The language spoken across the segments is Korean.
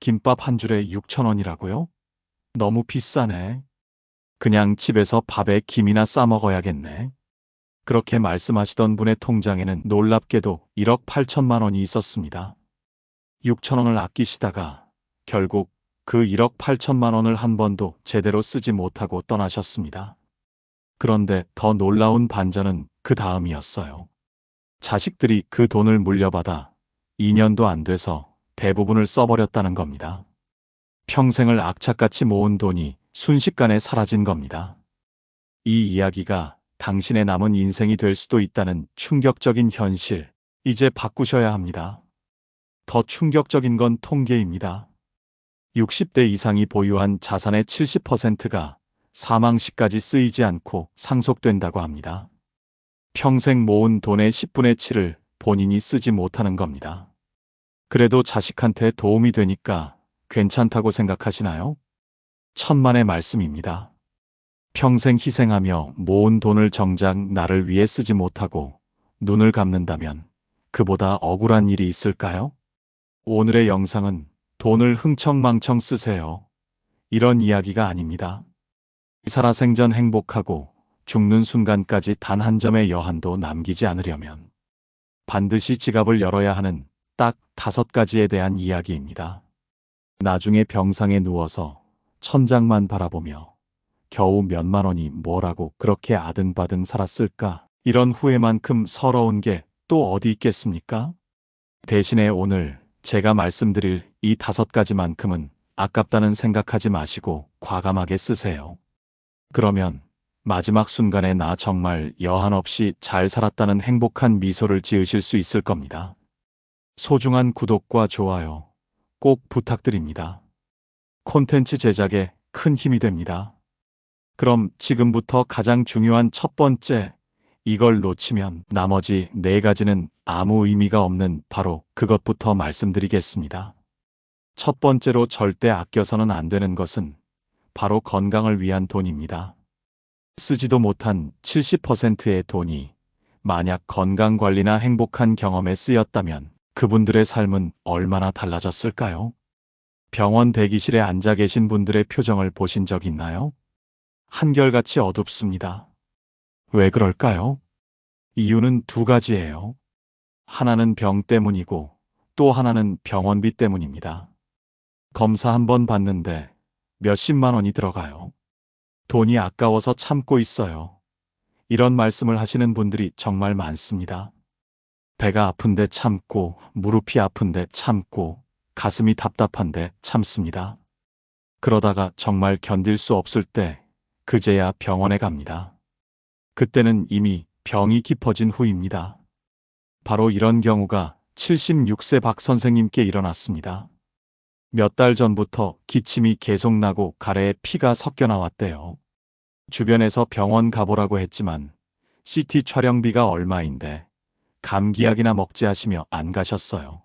김밥 한 줄에 6천원이라고요? 너무 비싸네. 그냥 집에서 밥에 김이나 싸 먹어야겠네. 그렇게 말씀하시던 분의 통장에는 놀랍게도 1억 8천만 원이 있었습니다. 6천 원을 아끼시다가 결국 그 1억 8천만 원을 한 번도 제대로 쓰지 못하고 떠나셨습니다. 그런데 더 놀라운 반전은 그 다음이었어요. 자식들이 그 돈을 물려받아 2년도 안 돼서 대부분을 써버렸다는 겁니다. 평생을 악착같이 모은 돈이 순식간에 사라진 겁니다. 이 이야기가 당신의 남은 인생이 될 수도 있다는 충격적인 현실, 이제 바꾸셔야 합니다. 더 충격적인 건 통계입니다. 60대 이상이 보유한 자산의 70%가 사망 시까지 쓰이지 않고 상속된다고 합니다. 평생 모은 돈의 10분의 7을 본인이 쓰지 못하는 겁니다. 그래도 자식한테 도움이 되니까 괜찮다고 생각하시나요? 천만의 말씀입니다. 평생 희생하며 모은 돈을 정작 나를 위해 쓰지 못하고 눈을 감는다면 그보다 억울한 일이 있을까요? 오늘의 영상은 돈을 흥청망청 쓰세요. 이런 이야기가 아닙니다. 살아생전 행복하고 죽는 순간까지 단 한 점의 여한도 남기지 않으려면 반드시 지갑을 열어야 하는 딱 다섯 가지에 대한 이야기입니다. 나중에 병상에 누워서 천장만 바라보며 겨우 몇만 원이 뭐라고 그렇게 아등바등 살았을까? 이런 후회만큼 서러운 게 또 어디 있겠습니까? 대신에 오늘 제가 말씀드릴 이 다섯 가지만큼은 아깝다는 생각하지 마시고 과감하게 쓰세요. 그러면 마지막 순간에 나 정말 여한 없이 잘 살았다는 행복한 미소를 지으실 수 있을 겁니다. 소중한 구독과 좋아요 꼭 부탁드립니다. 콘텐츠 제작에 큰 힘이 됩니다. 그럼 지금부터 가장 중요한 첫 번째, 이걸 놓치면 나머지 네 가지는 아무 의미가 없는 바로 그것부터 말씀드리겠습니다. 첫 번째로 절대 아껴서는 안 되는 것은 바로 건강을 위한 돈입니다. 쓰지도 못한 70%의 돈이 만약 건강 관리나 행복한 경험에 쓰였다면 그분들의 삶은 얼마나 달라졌을까요? 병원 대기실에 앉아 계신 분들의 표정을 보신 적 있나요? 한결같이 어둡습니다. 왜 그럴까요? 이유는 두 가지예요. 하나는 병 때문이고 또 하나는 병원비 때문입니다. 검사 한 번 받는데 몇십만 원이 들어가요. 돈이 아까워서 참고 있어요. 이런 말씀을 하시는 분들이 정말 많습니다. 배가 아픈데 참고, 무릎이 아픈데 참고, 가슴이 답답한데 참습니다. 그러다가 정말 견딜 수 없을 때 그제야 병원에 갑니다. 그때는 이미 병이 깊어진 후입니다. 바로 이런 경우가 76세 박 선생님께 일어났습니다. 몇 달 전부터 기침이 계속 나고 가래에 피가 섞여 나왔대요. 주변에서 병원 가보라고 했지만 CT 촬영비가 얼마인데 감기약이나 먹지 하시며 안 가셨어요.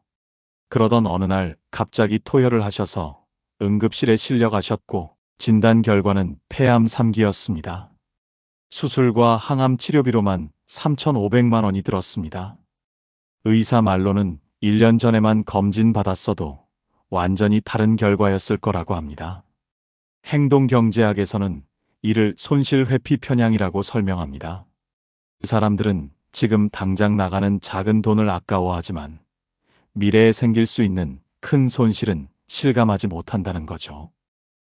그러던 어느 날 갑자기 토혈을 하셔서 응급실에 실려 가셨고 진단 결과는 폐암 3기였습니다. 수술과 항암 치료비로만 3,500만 원이 들었습니다. 의사 말로는 1년 전에만 검진 받았어도 완전히 다른 결과였을 거라고 합니다. 행동경제학에서는 이를 손실 회피 편향이라고 설명합니다. 그 사람들은 지금 당장 나가는 작은 돈을 아까워하지만 미래에 생길 수 있는 큰 손실은 실감하지 못한다는 거죠.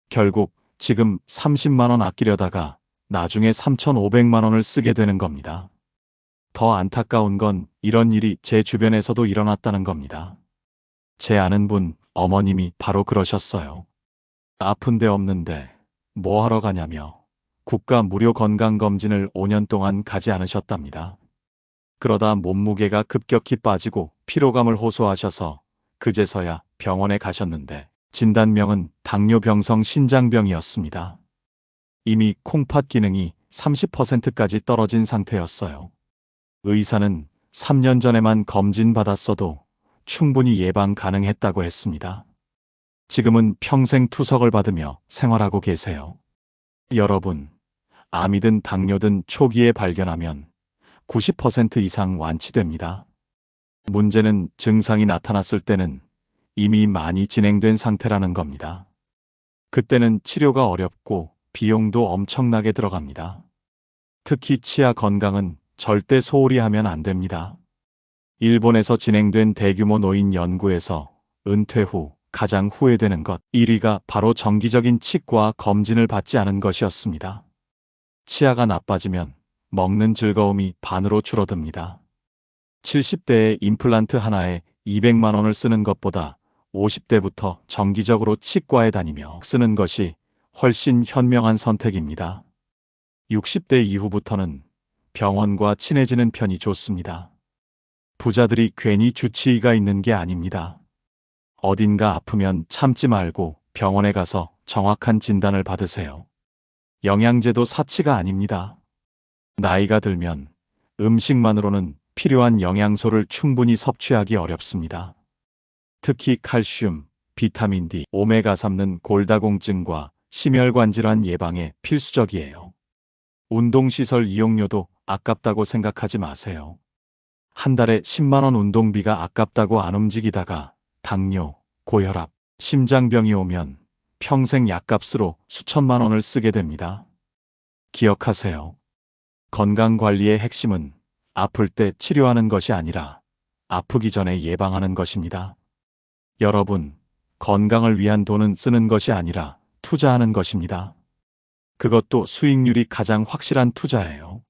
결국 지금 30만 원 아끼려다가 나중에 3,500만 원을 쓰게 되는 겁니다. 더 안타까운 건 이런 일이 제 주변에서도 일어났다는 겁니다. 제 아는 분, 어머님이 바로 그러셨어요. 아픈 데 없는데 뭐 하러 가냐며 국가 무료 건강검진을 5년 동안 가지 않으셨답니다. 그러다 몸무게가 급격히 빠지고 피로감을 호소하셔서 그제서야 병원에 가셨는데 진단명은 당뇨병성 신장병이었습니다. 이미 콩팥 기능이 30%까지 떨어진 상태였어요. 의사는 3년 전에만 검진 받았어도 충분히 예방 가능했다고 했습니다. 지금은 평생 투석을 받으며 생활하고 계세요. 여러분, 암이든 당뇨든 초기에 발견하면 90% 이상 완치됩니다. 문제는 증상이 나타났을 때는 이미 많이 진행된 상태라는 겁니다. 그때는 치료가 어렵고 비용도 엄청나게 들어갑니다. 특히 치아 건강은 절대 소홀히 하면 안 됩니다. 일본에서 진행된 대규모 노인 연구에서 은퇴 후 가장 후회되는 것 1위가 바로 정기적인 치과 검진을 받지 않은 것이었습니다. 치아가 나빠지면 먹는 즐거움이 반으로 줄어듭니다. 70대의 임플란트 하나에 200만 원을 쓰는 것보다 50대부터 정기적으로 치과에 다니며 쓰는 것이 훨씬 현명한 선택입니다. 60대 이후부터는 병원과 친해지는 편이 좋습니다. 부자들이 괜히 주치의가 있는 게 아닙니다. 어딘가 아프면 참지 말고 병원에 가서 정확한 진단을 받으세요. 영양제도 사치가 아닙니다. 나이가 들면 음식만으로는 필요한 영양소를 충분히 섭취하기 어렵습니다. 특히 칼슘, 비타민 D, 오메가3는 골다공증과 심혈관 질환 예방에 필수적이에요. 운동시설 이용료도 아깝다고 생각하지 마세요. 한 달에 10만원 운동비가 아깝다고 안 움직이다가 당뇨, 고혈압, 심장병이 오면 평생 약값으로 수천만 원을 쓰게 됩니다. 기억하세요. 건강관리의 핵심은 아플 때 치료하는 것이 아니라 아프기 전에 예방하는 것입니다. 여러분, 건강을 위한 돈은 쓰는 것이 아니라 투자하는 것입니다. 그것도 수익률이 가장 확실한 투자예요.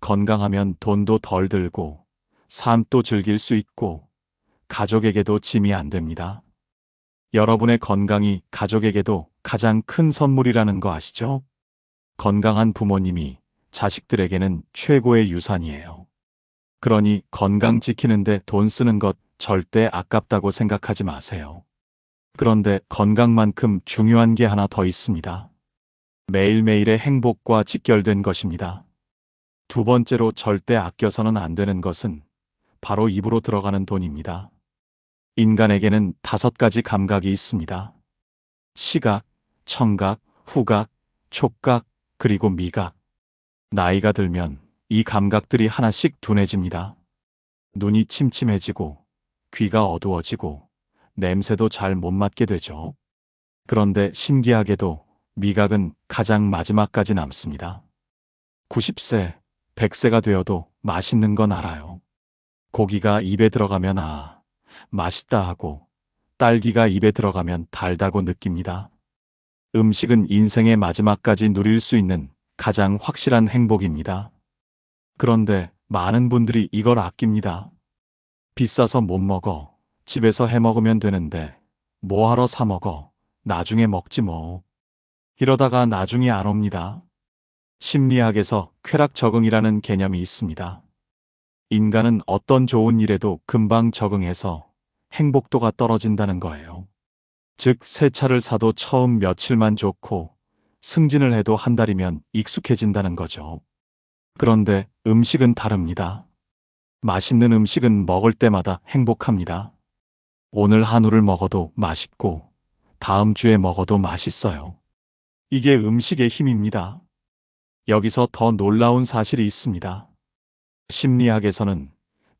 건강하면 돈도 덜 들고 삶도 즐길 수 있고 가족에게도 짐이 안 됩니다. 여러분의 건강이 가족에게도 가장 큰 선물이라는 거 아시죠? 건강한 부모님이 자식들에게는 최고의 유산이에요. 그러니 건강 지키는데 돈 쓰는 것 절대 아깝다고 생각하지 마세요. 그런데 건강만큼 중요한 게 하나 더 있습니다. 매일매일의 행복과 직결된 것입니다. 두 번째로 절대 아껴서는 안 되는 것은 바로 입으로 들어가는 돈입니다. 인간에게는 다섯 가지 감각이 있습니다. 시각, 청각, 후각, 촉각, 그리고 미각. 나이가 들면 이 감각들이 하나씩 둔해집니다. 눈이 침침해지고, 귀가 어두워지고, 냄새도 잘 못 맡게 되죠. 그런데 신기하게도 미각은 가장 마지막까지 남습니다. 90세, 100세가 되어도 맛있는 건 알아요. 고기가 입에 들어가면 아, 맛있다 하고 딸기가 입에 들어가면 달다고 느낍니다. 음식은 인생의 마지막까지 누릴 수 있는 가장 확실한 행복입니다. 그런데 많은 분들이 이걸 아낍니다. 비싸서 못 먹어. 집에서 해 먹으면 되는데 뭐하러 사 먹어. 나중에 먹지 뭐. 이러다가 나중에 안 옵니다. 심리학에서 쾌락 적응이라는 개념이 있습니다. 인간은 어떤 좋은 일에도 금방 적응해서 행복도가 떨어진다는 거예요. 즉, 새 차를 사도 처음 며칠만 좋고 승진을 해도 한 달이면 익숙해진다는 거죠. 그런데 음식은 다릅니다. 맛있는 음식은 먹을 때마다 행복합니다. 오늘 한우를 먹어도 맛있고 다음 주에 먹어도 맛있어요. 이게 음식의 힘입니다. 여기서 더 놀라운 사실이 있습니다. 심리학에서는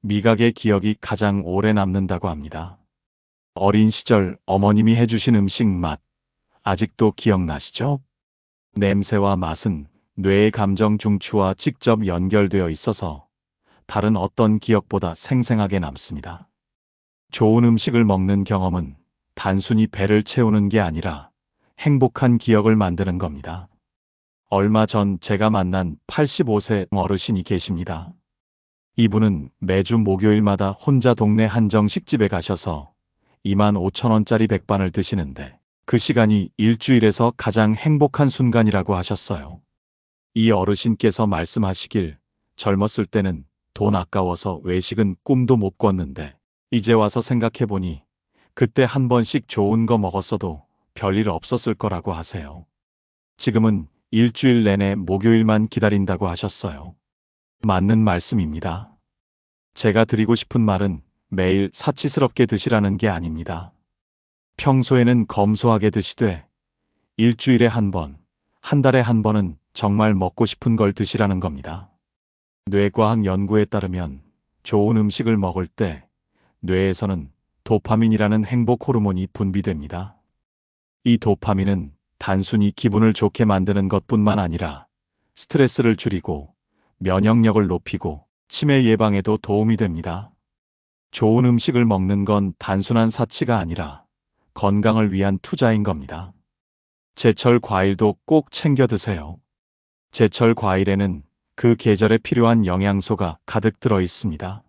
미각의 기억이 가장 오래 남는다고 합니다. 어린 시절 어머님이 해주신 음식 맛, 아직도 기억나시죠? 냄새와 맛은 뇌의 감정 중추와 직접 연결되어 있어서 다른 어떤 기억보다 생생하게 남습니다. 좋은 음식을 먹는 경험은 단순히 배를 채우는 게 아니라 행복한 기억을 만드는 겁니다. 얼마 전 제가 만난 85세 어르신이 계십니다. 이분은 매주 목요일마다 혼자 동네 한정식집에 가셔서 2만 5천 원짜리 백반을 드시는데 그 시간이 일주일에서 가장 행복한 순간이라고 하셨어요. 이 어르신께서 말씀하시길 젊었을 때는 돈 아까워서 외식은 꿈도 못 꿨는데 이제 와서 생각해보니 그때 한 번씩 좋은 거 먹었어도 별일 없었을 거라고 하세요. 지금은 일주일 내내 목요일만 기다린다고 하셨어요. 맞는 말씀입니다. 제가 드리고 싶은 말은 매일 사치스럽게 드시라는 게 아닙니다. 평소에는 검소하게 드시되 일주일에 한 번, 한 달에 한 번은 정말 먹고 싶은 걸 드시라는 겁니다. 뇌과학 연구에 따르면 좋은 음식을 먹을 때 뇌에서는 도파민이라는 행복 호르몬이 분비됩니다. 이 도파민은 단순히 기분을 좋게 만드는 것뿐만 아니라 스트레스를 줄이고 면역력을 높이고 치매 예방에도 도움이 됩니다. 좋은 음식을 먹는 건 단순한 사치가 아니라 건강을 위한 투자인 겁니다. 제철 과일도 꼭 챙겨 드세요. 제철 과일에는 그 계절에 필요한 영양소가 가득 들어 있습니다.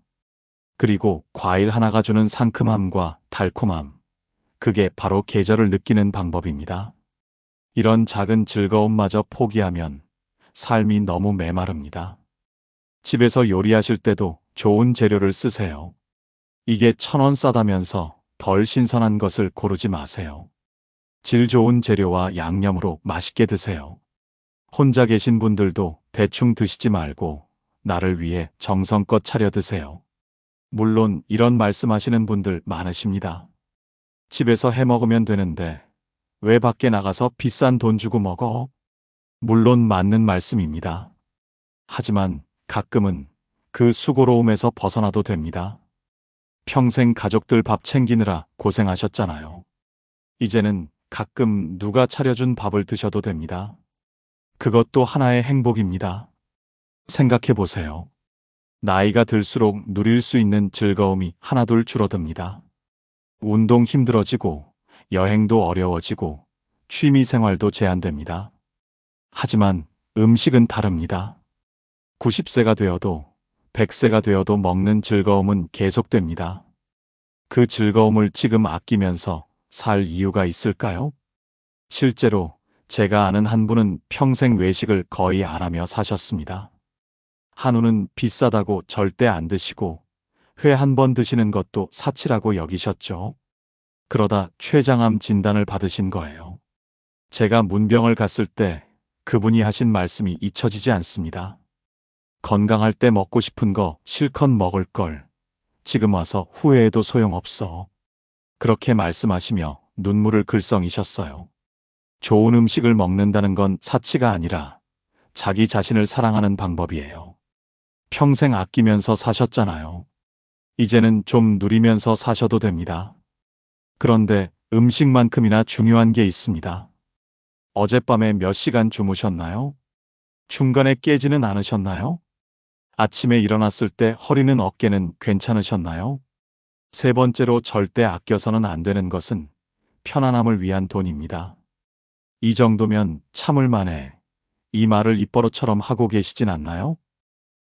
그리고 과일 하나가 주는 상큼함과 달콤함. 그게 바로 계절을 느끼는 방법입니다. 이런 작은 즐거움마저 포기하면 삶이 너무 메마릅니다. 집에서 요리하실 때도 좋은 재료를 쓰세요. 이게 천 원 싸다면서 덜 신선한 것을 고르지 마세요. 질 좋은 재료와 양념으로 맛있게 드세요. 혼자 계신 분들도 대충 드시지 말고 나를 위해 정성껏 차려 드세요. 물론 이런 말씀하시는 분들 많으십니다. 집에서 해 먹으면 되는데 왜 밖에 나가서 비싼 돈 주고 먹어? 물론 맞는 말씀입니다. 하지만 가끔은 그 수고로움에서 벗어나도 됩니다. 평생 가족들 밥 챙기느라 고생하셨잖아요. 이제는 가끔 누가 차려준 밥을 드셔도 됩니다. 그것도 하나의 행복입니다. 생각해 보세요. 나이가 들수록 누릴 수 있는 즐거움이 하나둘 줄어듭니다. 운동 힘들어지고 여행도 어려워지고 취미 생활도 제한됩니다. 하지만 음식은 다릅니다. 90세가 되어도 100세가 되어도 먹는 즐거움은 계속됩니다. 그 즐거움을 지금 아끼면서 살 이유가 있을까요? 실제로 제가 아는 한 분은 평생 외식을 거의 안 하며 사셨습니다. 한우는 비싸다고 절대 안 드시고 회 한 번 드시는 것도 사치라고 여기셨죠. 그러다 췌장암 진단을 받으신 거예요. 제가 문병을 갔을 때 그분이 하신 말씀이 잊혀지지 않습니다. 건강할 때 먹고 싶은 거 실컷 먹을 걸. 지금 와서 후회해도 소용없어. 그렇게 말씀하시며 눈물을 글썽이셨어요. 좋은 음식을 먹는다는 건 사치가 아니라 자기 자신을 사랑하는 방법이에요. 평생 아끼면서 사셨잖아요. 이제는 좀 누리면서 사셔도 됩니다. 그런데 음식만큼이나 중요한 게 있습니다. 어젯밤에 몇 시간 주무셨나요? 중간에 깨지는 않으셨나요? 아침에 일어났을 때 허리는 어깨는 괜찮으셨나요? 세 번째로 절대 아껴서는 안 되는 것은 편안함을 위한 돈입니다. 이 정도면 참을 만해. 이 말을 입버릇처럼 하고 계시진 않나요?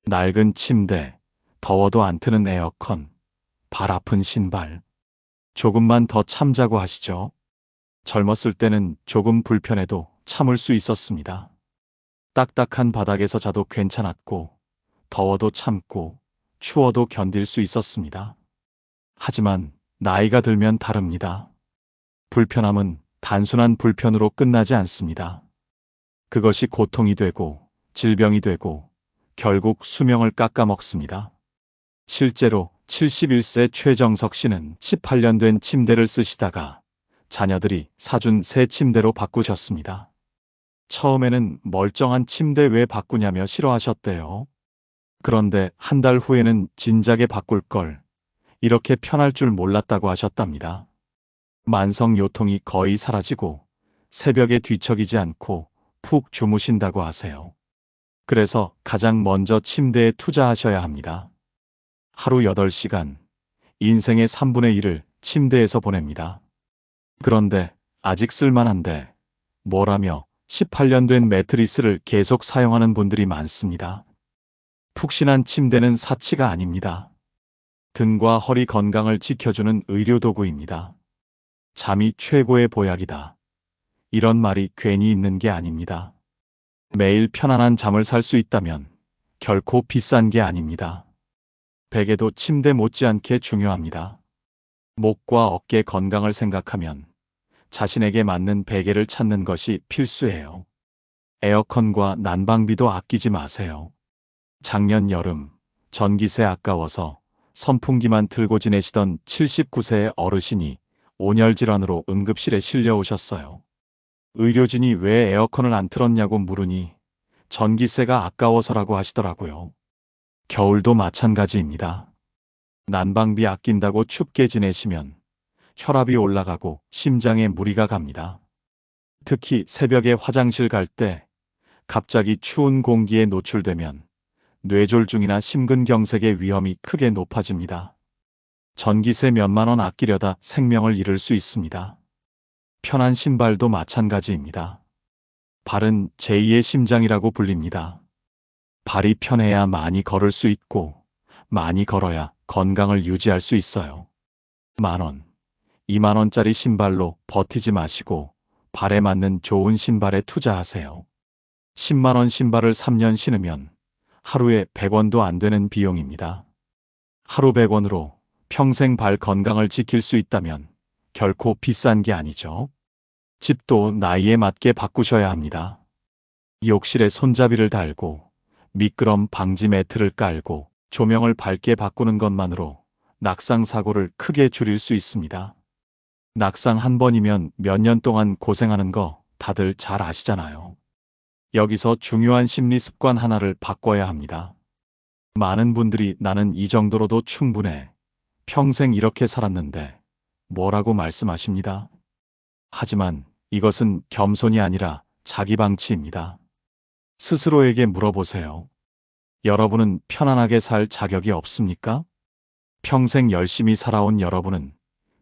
낡은 침대, 더워도 안 트는 에어컨, 발 아픈 신발. 조금만 더 참자고 하시죠. 젊었을 때는 조금 불편해도 참을 수 있었습니다. 딱딱한 바닥에서 자도 괜찮았고, 더워도 참고 추워도 견딜 수 있었습니다. 하지만 나이가 들면 다릅니다. 불편함은 단순한 불편으로 끝나지 않습니다. 그것이 고통이 되고 질병이 되고 결국 수명을 깎아먹습니다. 실제로 71세 최정석 씨는 18년 된 침대를 쓰시다가 자녀들이 사준 새 침대로 바꾸셨습니다. 처음에는 멀쩡한 침대 왜 바꾸냐며 싫어하셨대요. 그런데 한 달 후에는 진작에 바꿀 걸 이렇게 편할 줄 몰랐다고 하셨답니다. 만성 요통이 거의 사라지고 새벽에 뒤척이지 않고 푹 주무신다고 하세요. 그래서 가장 먼저 침대에 투자하셔야 합니다. 하루 8시간, 인생의 3분의 1을 침대에서 보냅니다. 그런데 아직 쓸만한데 뭐라며 18년 된 매트리스를 계속 사용하는 분들이 많습니다. 푹신한 침대는 사치가 아닙니다. 등과 허리 건강을 지켜주는 의료도구입니다. 잠이 최고의 보약이다. 이런 말이 괜히 있는 게 아닙니다. 매일 편안한 잠을 살 수 있다면 결코 비싼 게 아닙니다. 베개도 침대 못지않게 중요합니다. 목과 어깨 건강을 생각하면 자신에게 맞는 베개를 찾는 것이 필수예요. 에어컨과 난방비도 아끼지 마세요. 작년 여름 전기세 아까워서 선풍기만 틀고 지내시던 79세의 어르신이 온열 질환으로 응급실에 실려오셨어요. 의료진이 왜 에어컨을 안 틀었냐고 물으니 전기세가 아까워서라고 하시더라고요. 겨울도 마찬가지입니다. 난방비 아낀다고 춥게 지내시면 혈압이 올라가고 심장에 무리가 갑니다. 특히 새벽에 화장실 갈 때 갑자기 추운 공기에 노출되면 뇌졸중이나 심근경색의 위험이 크게 높아집니다. 전기세 몇만 원 아끼려다 생명을 잃을 수 있습니다. 편한 신발도 마찬가지입니다. 발은 제2의 심장이라고 불립니다. 발이 편해야 많이 걸을 수 있고 많이 걸어야 건강을 유지할 수 있어요. 만 원, 2만 원짜리 신발로 버티지 마시고 발에 맞는 좋은 신발에 투자하세요. 10만 원 신발을 3년 신으면 하루에 100원도 안 되는 비용입니다. 하루 100원으로 평생 발 건강을 지킬 수 있다면 결코 비싼 게 아니죠. 집도 나이에 맞게 바꾸셔야 합니다. 욕실에 손잡이를 달고 미끄럼 방지 매트를 깔고 조명을 밝게 바꾸는 것만으로 낙상 사고를 크게 줄일 수 있습니다. 낙상 한 번이면 몇 년 동안 고생하는 거 다들 잘 아시잖아요. 여기서 중요한 심리 습관 하나를 바꿔야 합니다. 많은 분들이 나는 이 정도로도 충분해. 평생 이렇게 살았는데 뭐라고 말씀하십니다. 하지만 이것은 겸손이 아니라 자기 방치입니다. 스스로에게 물어보세요. 여러분은 편안하게 살 자격이 없습니까? 평생 열심히 살아온 여러분은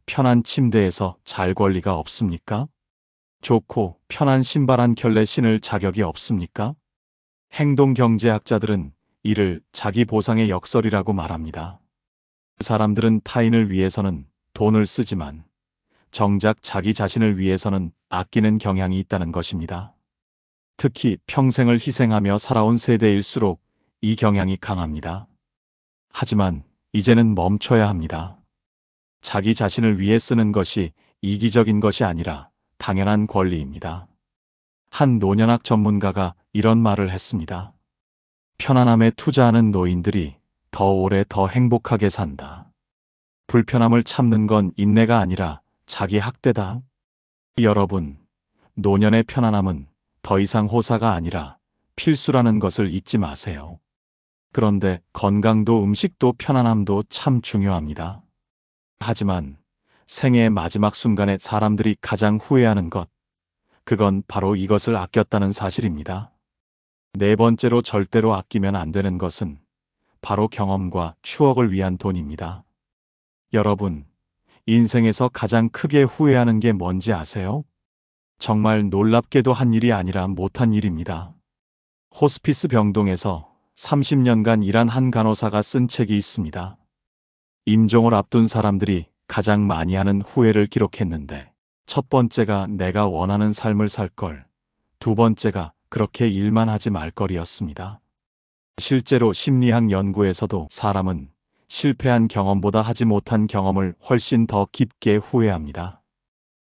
편한 침대에서 잘 권리가 없습니까? 좋고 편한 신발 한 켤레 신을 자격이 없습니까? 행동경제학자들은 이를 자기 보상의 역설이라고 말합니다. 사람들은 타인을 위해서는 돈을 쓰지만 정작 자기 자신을 위해서는 아끼는 경향이 있다는 것입니다. 특히 평생을 희생하며 살아온 세대일수록 이 경향이 강합니다. 하지만 이제는 멈춰야 합니다. 자기 자신을 위해 쓰는 것이 이기적인 것이 아니라 당연한 권리입니다. 한 노년학 전문가가 이런 말을 했습니다. 편안함에 투자하는 노인들이 더 오래 더 행복하게 산다. 불편함을 참는 건 인내가 아니라 자기 학대다. 여러분, 노년의 편안함은 더 이상 호사가 아니라 필수라는 것을 잊지 마세요. 그런데 건강도 음식도 편안함도 참 중요합니다. 하지만 생애의 마지막 순간에 사람들이 가장 후회하는 것, 그건 바로 이것을 아꼈다는 사실입니다. 네 번째로 절대로 아끼면 안 되는 것은 바로 경험과 추억을 위한 돈입니다. 여러분, 인생에서 가장 크게 후회하는 게 뭔지 아세요? 정말 놀랍게도 한 일이 아니라 못한 일입니다. 호스피스 병동에서 30년간 일한 한 간호사가 쓴 책이 있습니다. 임종을 앞둔 사람들이 가장 많이 하는 후회를 기록했는데, 첫 번째가 내가 원하는 삶을 살 걸, 두 번째가 그렇게 일만 하지 말 걸이었습니다. 실제로 심리학 연구에서도 사람은 실패한 경험보다 하지 못한 경험을 훨씬 더 깊게 후회합니다.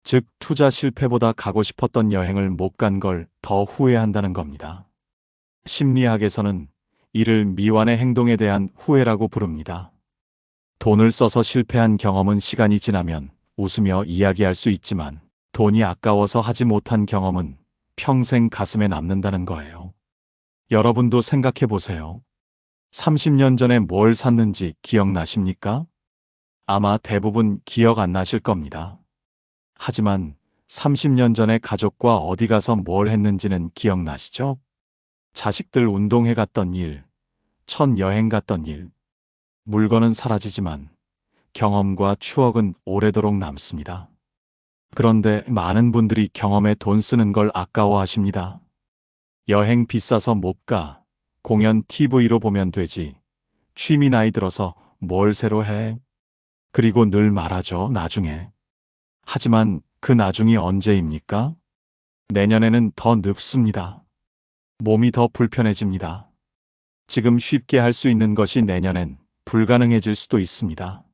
즉, 투자 실패보다 가고 싶었던 여행을 못 간 걸 더 후회한다는 겁니다. 심리학에서는 이를 미완의 행동에 대한 후회라고 부릅니다. 돈을 써서 실패한 경험은 시간이 지나면 웃으며 이야기할 수 있지만 돈이 아까워서 하지 못한 경험은 평생 가슴에 남는다는 거예요. 여러분도 생각해 보세요. 30년 전에 뭘 샀는지 기억나십니까? 아마 대부분 기억 안 나실 겁니다. 하지만 30년 전에 가족과 어디 가서 뭘 했는지는 기억나시죠? 자식들 운동회 갔던 일, 첫 여행 갔던 일. 물건은 사라지지만 경험과 추억은 오래도록 남습니다. 그런데 많은 분들이 경험에 돈 쓰는 걸 아까워하십니다. 여행 비싸서 못 가. 공연 TV로 보면 되지. 취미 나이 들어서 뭘 새로 해. 그리고 늘 말하죠, 나중에. 하지만 그 나중이 언제입니까? 내년에는 더 늙습니다. 몸이 더 불편해집니다. 지금 쉽게 할 수 있는 것이 내년엔 불가능해질 수도 있습니다.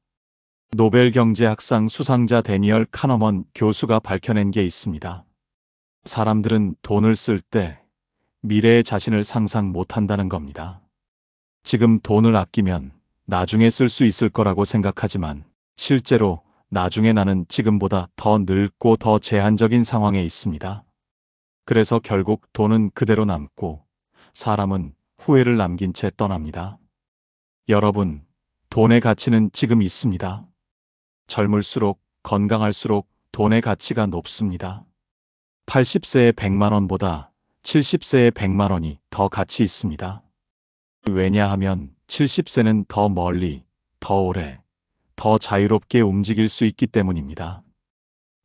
노벨 경제학상 수상자 데니얼 카너먼 교수가 밝혀낸 게 있습니다. 사람들은 돈을 쓸 때 미래의 자신을 상상 못 한다는 겁니다. 지금 돈을 아끼면 나중에 쓸 수 있을 거라고 생각하지만 실제로 나중에 나는 지금보다 더 늙고 더 제한적인 상황에 있습니다. 그래서 결국 돈은 그대로 남고 사람은 후회를 남긴 채 떠납니다. 여러분, 돈의 가치는 지금 있습니다. 젊을수록 건강할수록 돈의 가치가 높습니다. 80세의 100만 원보다 70세의 100만 원이 더 가치 있습니다. 왜냐하면 70세는 더 멀리, 더 오래, 더 자유롭게 움직일 수 있기 때문입니다.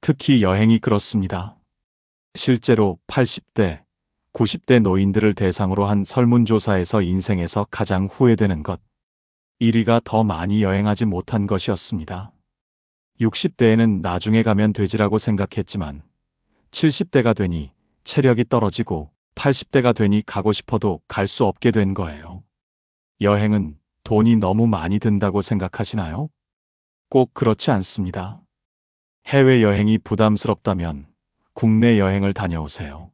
특히 여행이 그렇습니다. 실제로 80대, 90대 노인들을 대상으로 한 설문조사에서 인생에서 가장 후회되는 것. 1위가 더 많이 여행하지 못한 것이었습니다. 60대에는 나중에 가면 되지라고 생각했지만 70대가 되니 체력이 떨어지고 80대가 되니 가고 싶어도 갈 수 없게 된 거예요. 여행은 돈이 너무 많이 든다고 생각하시나요? 꼭 그렇지 않습니다. 해외여행이 부담스럽다면 국내 여행을 다녀오세요.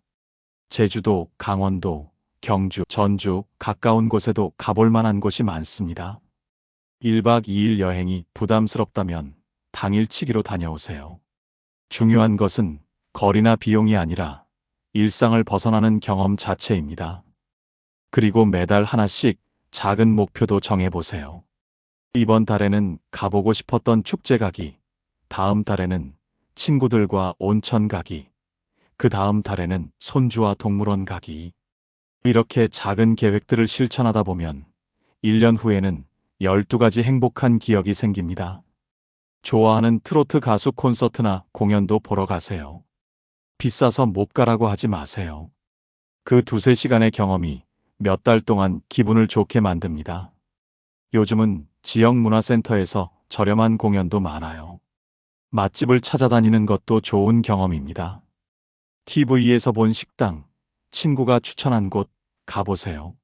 제주도, 강원도, 경주, 전주, 가까운 곳에도 가볼 만한 곳이 많습니다. 1박 2일 여행이 부담스럽다면 당일치기로 다녀오세요. 중요한 것은 거리나 비용이 아니라 일상을 벗어나는 경험 자체입니다. 그리고 매달 하나씩 작은 목표도 정해보세요. 이번 달에는 가보고 싶었던 축제 가기, 다음 달에는 친구들과 온천 가기, 그 다음 달에는 손주와 동물원 가기. 이렇게 작은 계획들을 실천하다 보면 1년 후에는 12가지 행복한 기억이 생깁니다. 좋아하는 트로트 가수 콘서트나 공연도 보러 가세요. 비싸서 못 가라고 하지 마세요. 그 두세 시간의 경험이 몇 달 동안 기분을 좋게 만듭니다. 요즘은 지역 문화센터에서 저렴한 공연도 많아요. 맛집을 찾아다니는 것도 좋은 경험입니다. TV에서 본 식당, 친구가 추천한 곳 가보세요.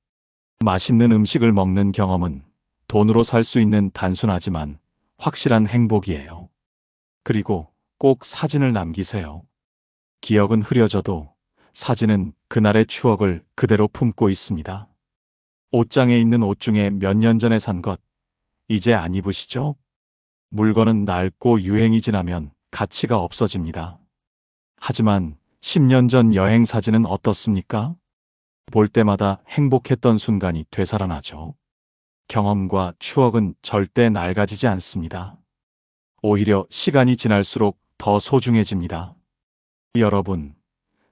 맛있는 음식을 먹는 경험은 돈으로 살 수 있는 단순하지만 확실한 행복이에요. 그리고 꼭 사진을 남기세요. 기억은 흐려져도 사진은 그날의 추억을 그대로 품고 있습니다. 옷장에 있는 옷 중에 몇 년 전에 산 것, 이제 안 입으시죠? 물건은 낡고 유행이 지나면 가치가 없어집니다. 하지만 10년 전 여행 사진은 어떻습니까? 볼 때마다 행복했던 순간이 되살아나죠. 경험과 추억은 절대 낡아지지 않습니다. 오히려 시간이 지날수록 더 소중해집니다. 여러분,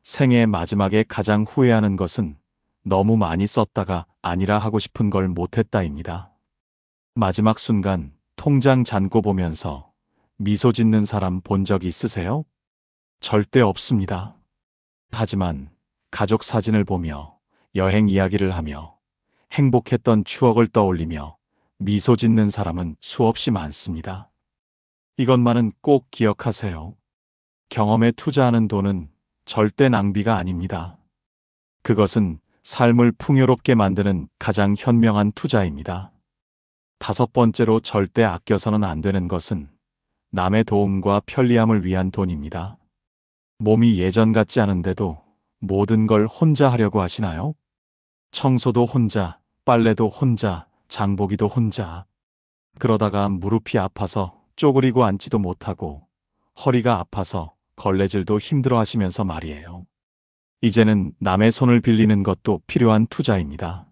생애 마지막에 가장 후회하는 것은 너무 많이 썼다가 아니라 하고 싶은 걸 못했다입니다. 마지막 순간 통장 잔고 보면서 미소 짓는 사람 본 적 있으세요? 절대 없습니다. 하지만 가족 사진을 보며 여행 이야기를 하며 행복했던 추억을 떠올리며 미소 짓는 사람은 수없이 많습니다. 이것만은 꼭 기억하세요. 경험에 투자하는 돈은 절대 낭비가 아닙니다. 그것은 삶을 풍요롭게 만드는 가장 현명한 투자입니다. 다섯 번째로 절대 아껴서는 안 되는 것은 남의 도움과 편리함을 위한 돈입니다. 몸이 예전 같지 않은데도 모든 걸 혼자 하려고 하시나요? 청소도 혼자, 빨래도 혼자, 장보기도 혼자. 그러다가 무릎이 아파서 쪼그리고 앉지도 못하고 허리가 아파서 걸레질도 힘들어 하시면서 말이에요. 이제는 남의 손을 빌리는 것도 필요한 투자입니다.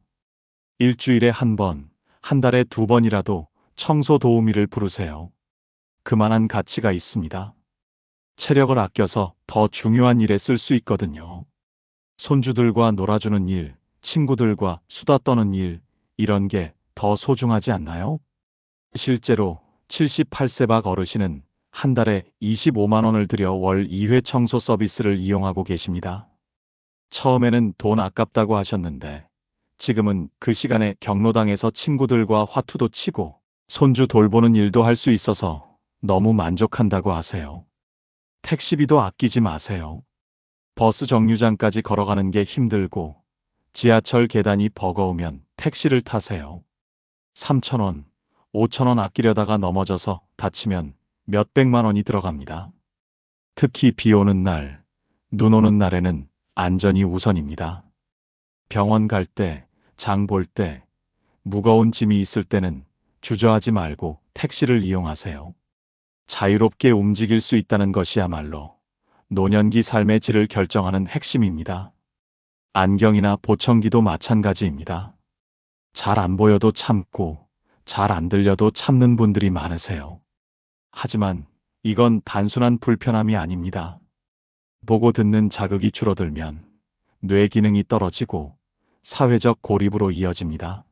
일주일에 한 번, 한 달에 두 번이라도 청소 도우미를 부르세요. 그만한 가치가 있습니다. 체력을 아껴서 더 중요한 일에 쓸 수 있거든요. 손주들과 놀아주는 일, 친구들과 수다 떠는 일, 이런 게 더 소중하지 않나요? 실제로 78세 박 어르신은 한 달에 25만 원을 들여 월 2회 청소 서비스를 이용하고 계십니다. 처음에는 돈 아깝다고 하셨는데 지금은 그 시간에 경로당에서 친구들과 화투도 치고 손주 돌보는 일도 할 수 있어서 너무 만족한다고 하세요. 택시비도 아끼지 마세요. 버스 정류장까지 걸어가는 게 힘들고 지하철 계단이 버거우면 택시를 타세요. 3천원, 5천원 아끼려다가 넘어져서 다치면 몇백만 원이 들어갑니다. 특히 비 오는 날, 눈 오는 날에는 안전이 우선입니다. 병원 갈 때, 장 볼 때, 무거운 짐이 있을 때는 주저하지 말고 택시를 이용하세요. 자유롭게 움직일 수 있다는 것이야말로 노년기 삶의 질을 결정하는 핵심입니다. 안경이나 보청기도 마찬가지입니다. 잘 안 보여도 참고, 잘 안 들려도 참는 분들이 많으세요. 하지만 이건 단순한 불편함이 아닙니다. 보고 듣는 자극이 줄어들면 뇌 기능이 떨어지고 사회적 고립으로 이어집니다.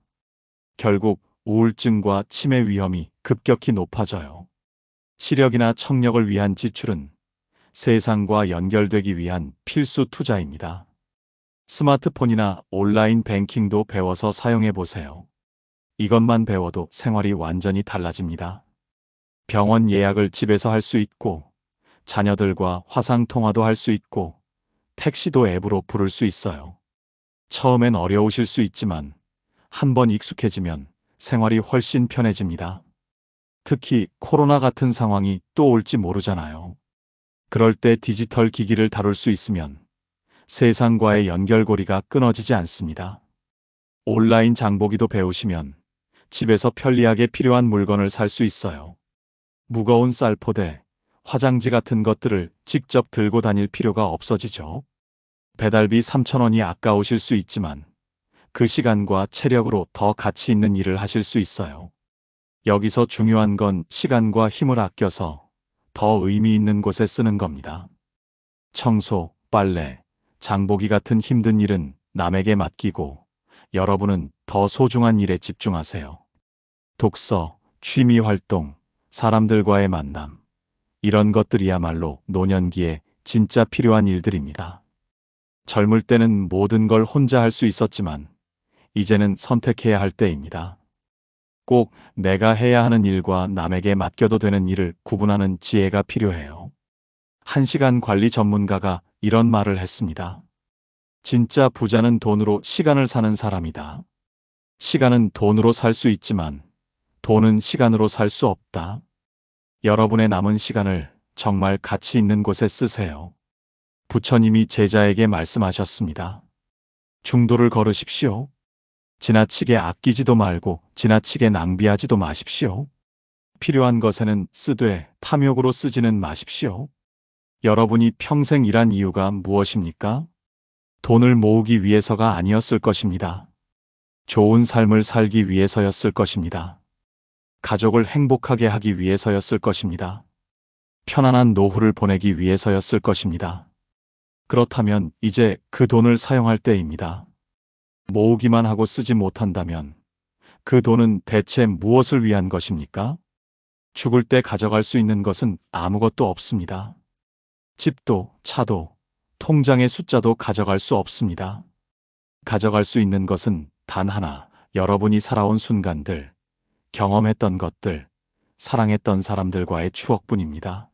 결국 우울증과 치매 위험이 급격히 높아져요. 시력이나 청력을 위한 지출은 세상과 연결되기 위한 필수 투자입니다. 스마트폰이나 온라인 뱅킹도 배워서 사용해 보세요. 이것만 배워도 생활이 완전히 달라집니다. 병원 예약을 집에서 할 수 있고, 자녀들과 화상 통화도 할 수 있고, 택시도 앱으로 부를 수 있어요. 처음엔 어려우실 수 있지만, 한번 익숙해지면 생활이 훨씬 편해집니다. 특히 코로나 같은 상황이 또 올지 모르잖아요. 그럴 때 디지털 기기를 다룰 수 있으면 세상과의 연결고리가 끊어지지 않습니다. 온라인 장보기도 배우시면 집에서 편리하게 필요한 물건을 살 수 있어요. 무거운 쌀포대, 화장지 같은 것들을 직접 들고 다닐 필요가 없어지죠. 배달비 3,000원이 아까우실 수 있지만 그 시간과 체력으로 더 가치 있는 일을 하실 수 있어요. 여기서 중요한 건 시간과 힘을 아껴서 더 의미 있는 곳에 쓰는 겁니다. 청소, 빨래, 장보기 같은 힘든 일은 남에게 맡기고 여러분은 더 소중한 일에 집중하세요. 독서, 취미 활동, 사람들과의 만남. 이런 것들이야말로 노년기에 진짜 필요한 일들입니다. 젊을 때는 모든 걸 혼자 할 수 있었지만 이제는 선택해야 할 때입니다. 꼭 내가 해야 하는 일과 남에게 맡겨도 되는 일을 구분하는 지혜가 필요해요. 한 시간 관리 전문가가 이런 말을 했습니다. 진짜 부자는 돈으로 시간을 사는 사람이다. 시간은 돈으로 살 수 있지만 돈은 시간으로 살 수 없다. 여러분의 남은 시간을 정말 가치 있는 곳에 쓰세요. 부처님이 제자에게 말씀하셨습니다. 중도를 걸으십시오. 지나치게 아끼지도 말고 지나치게 낭비하지도 마십시오. 필요한 것에는 쓰되 탐욕으로 쓰지는 마십시오. 여러분이 평생 일한 이유가 무엇입니까? 돈을 모으기 위해서가 아니었을 것입니다. 좋은 삶을 살기 위해서였을 것입니다. 가족을 행복하게 하기 위해서였을 것입니다. 편안한 노후를 보내기 위해서였을 것입니다. 그렇다면 이제 그 돈을 사용할 때입니다. 모으기만 하고 쓰지 못한다면 그 돈은 대체 무엇을 위한 것입니까? 죽을 때 가져갈 수 있는 것은 아무것도 없습니다. 집도, 차도, 통장의 숫자도 가져갈 수 없습니다. 가져갈 수 있는 것은 단 하나, 여러분이 살아온 순간들, 경험했던 것들, 사랑했던 사람들과의 추억뿐입니다.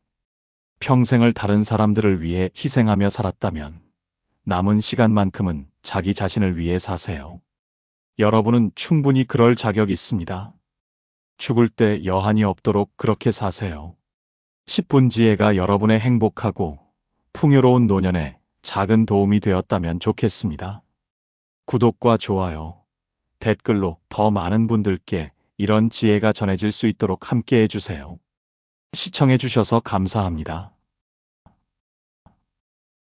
평생을 다른 사람들을 위해 희생하며 살았다면 남은 시간만큼은 자기 자신을 위해 사세요. 여러분은 충분히 그럴 자격 있습니다. 죽을 때 여한이 없도록 그렇게 사세요. 10분 지혜가 여러분의 행복하고 풍요로운 노년에 작은 도움이 되었다면 좋겠습니다. 구독과 좋아요, 댓글로 더 많은 분들께 이런 지혜가 전해질 수 있도록 함께 해 주세요. 시청해 주셔서 감사합니다.